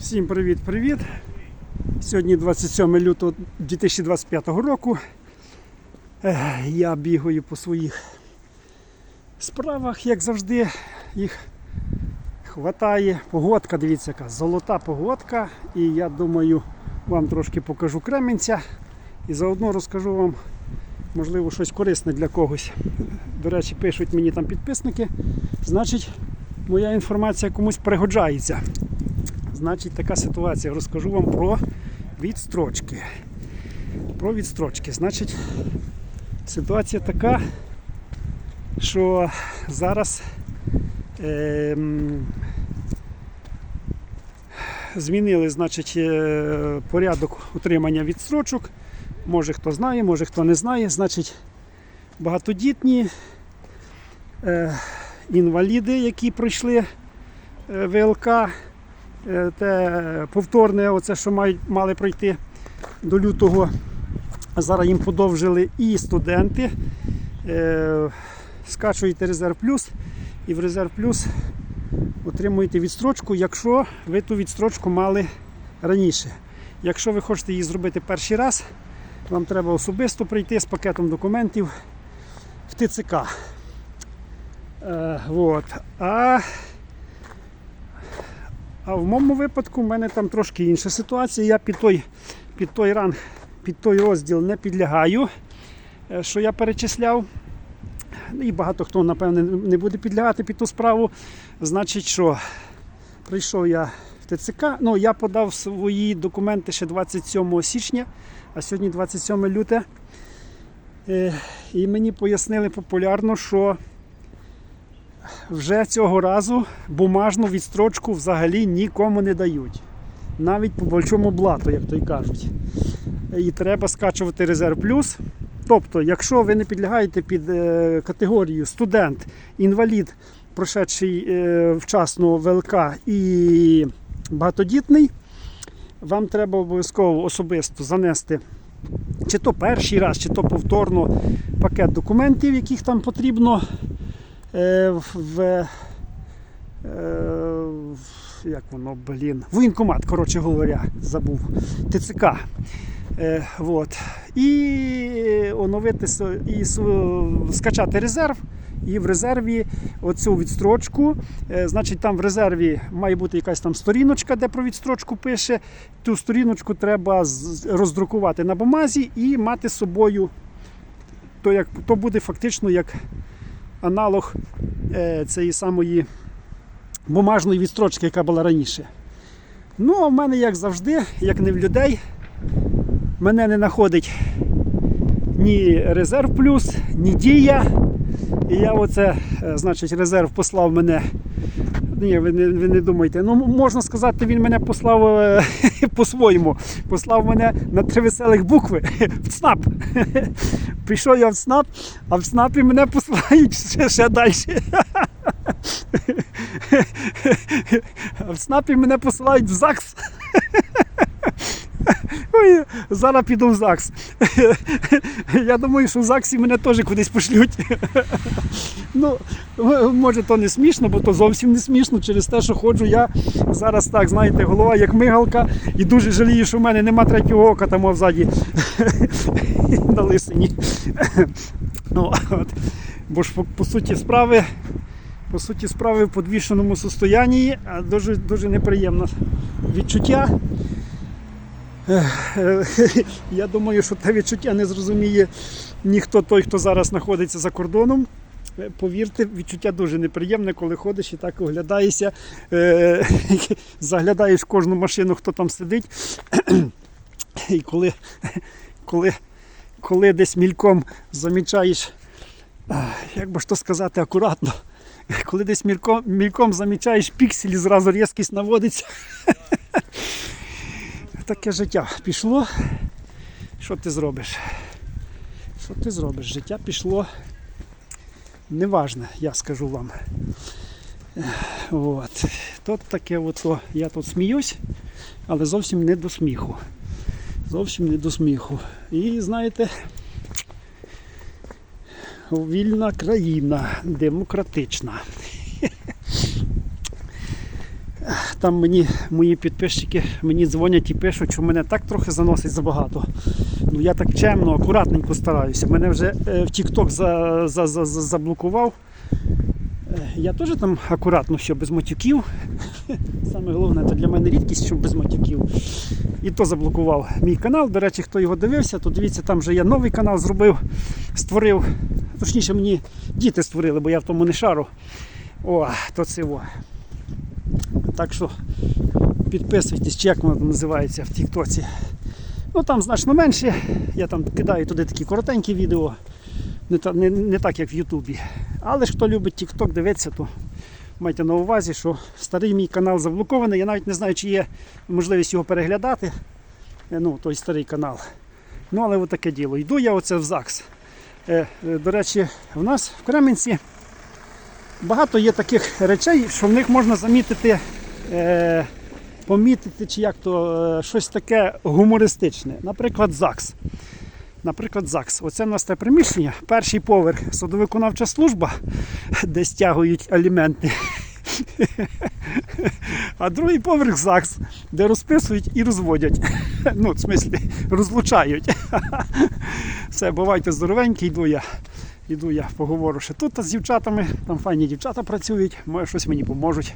Всім привіт-привіт! Сьогодні 27 лютого 2025 року. Я бігаю по своїх справах, як завжди, їх хватає. Погодка, дивіться, яка золота погодка. І я думаю, вам трошки покажу Кременця і заодно розкажу вам, можливо, щось корисне для когось. До речі, пишуть мені там підписники. Значить, моя інформація комусь пригоджається. Значить, така ситуація. Розкажу вам про відстрочки. Про відстрочки. Значить, ситуація така, що зараз ем, змінили значить, е, порядок утримання відстрочок. Може хто знає, може хто не знає. Значить, багатодітні е, інваліди, які пройшли е, ВЛК. Е, те повторне, оце, що мали пройти до лютого. Зараз їм подовжили і студенти. Е, скачуєте резерв плюс і в резерв плюс отримуєте відстрочку, якщо ви ту відстрочку мали раніше. Якщо ви хочете її зробити перший раз, вам треба особисто прийти з пакетом документів в ТЦК. Е, вот. А а в моєму випадку в мене там трошки інша ситуація. Я під той, під той ранг, під той розділ не підлягаю, е, що я перечисляв. І багато хто, напевне, не буде підлягати під ту справу. Значить, що прийшов я в ТЦК. Ну, я подав свої документи ще 27 січня, а сьогодні 27 люте. Е, І мені пояснили популярно, що вже цього разу бумажну відстрочку взагалі нікому не дають. Навіть по большому блату, як то й кажуть. І треба скачувати резерв плюс. Тобто, якщо ви не підлягаєте під е, категорію студент, інвалід, прошедший е, вчасно ВЛК і багатодітний, вам треба обов'язково особисто занести чи то перший раз, чи то повторно пакет документів, яких там потрібно в, е, як воно, блін, воєнкомат, коротше говоря, забув, ТЦК. Е, вот. І оновити і скачати резерв. І в резерві оцю відстрочку. Е, значить, там в резерві має бути якась там сторіночка, де про відстрочку пише. Ту сторіночку треба роздрукувати на бумазі і мати з собою. То, як, то буде фактично як аналог е, цієї самої бумажної відстрочки, яка була раніше. Ну, а в мене, як завжди, як не в людей, мене не знаходить ні резерв плюс, ні дія. І я оце, е, значить, резерв послав мене. Ні, ви не, ви не думайте. Ну, можна сказати, він мене послав е, по-своєму. Послав мене на три веселих букви в ЦНАП. Прийшов я в ЦНАП, а в ЦНАПі мене посилають ще, ще далі. А в ЦНАПі мене посилають в ЗАГС. Ой, зараз піду в ЗАГС. Я думаю, що в ЗАГСі мене теж кудись пошлють. Ну, може, то не смішно, бо то зовсім не смішно через те, що ходжу я зараз так, знаєте, голова як мигалка, і дуже жалію, що в мене нема третього ока там взаді на лисині. Ну, от. Бо ж по, по суті справи. По суті, справи в подвішеному состоянні, дуже, дуже неприємне відчуття. Я думаю, що те відчуття не зрозуміє ніхто той, хто зараз знаходиться за кордоном. Е, Повірте, відчуття дуже неприємне, коли ходиш і так оглядаєшся, е, заглядаєш кожну машину, хто там сидить. І коли, коли, коли десь мільком замічаєш, як би ж то сказати акуратно, коли десь мільком, мільком замічаєш пікселі, зразу різкість наводиться. Таке життя пішло. Що ти зробиш? Що ти зробиш? Життя пішло неважне, я скажу вам. От. Тут таке от, о, я тут сміюсь, але зовсім не до сміху. Зовсім не до сміху. І знаєте, вільна країна, демократична. Там мені мої підписчики мені дзвонять і пишуть, що мене так трохи заносить забагато. Ну я так чемно, акуратненько стараюся. Мене вже е, в TikTok за, за, за, за, заблокував. Е, Я теж там акуратно, що без матюків. Саме головне, це для мене рідкість, що без матюків. І то заблокував мій канал. До речі, хто його дивився, то дивіться, там вже я новий канал зробив, створив. Точніше, мені діти створили, бо я в тому не шару. О, то це во. Так що підписуйтесь, чи як воно називається в Тіктоці. Ну там значно менше. Я там кидаю туди такі коротенькі відео. Не, не, не так, як в Ютубі. Але ж хто любить Тікток дивитися, то майте на увазі, що старий мій канал заблокований. Я навіть не знаю, чи є можливість його переглядати. Е, Ну, той старий канал. Ну, але от таке діло. Йду я оце в ЗАГС. Е, е, До речі, в нас в Кременці багато є таких речей, що в них можна замітити, е, помітити, чи як то е, щось таке гумористичне. Наприклад, ЗАГС. Наприклад, ЗАГС. Оце в нас те приміщення, перший поверх судовиконавча служба, де стягують аліменти. А другий поверх ЗАГС, де розписують і розводять. Ну, в смислі, розлучають. Все, бувайте здоровенькі, йду я. Йду я поговорю ще тут з дівчатами, там файні дівчата працюють, може щось мені поможуть.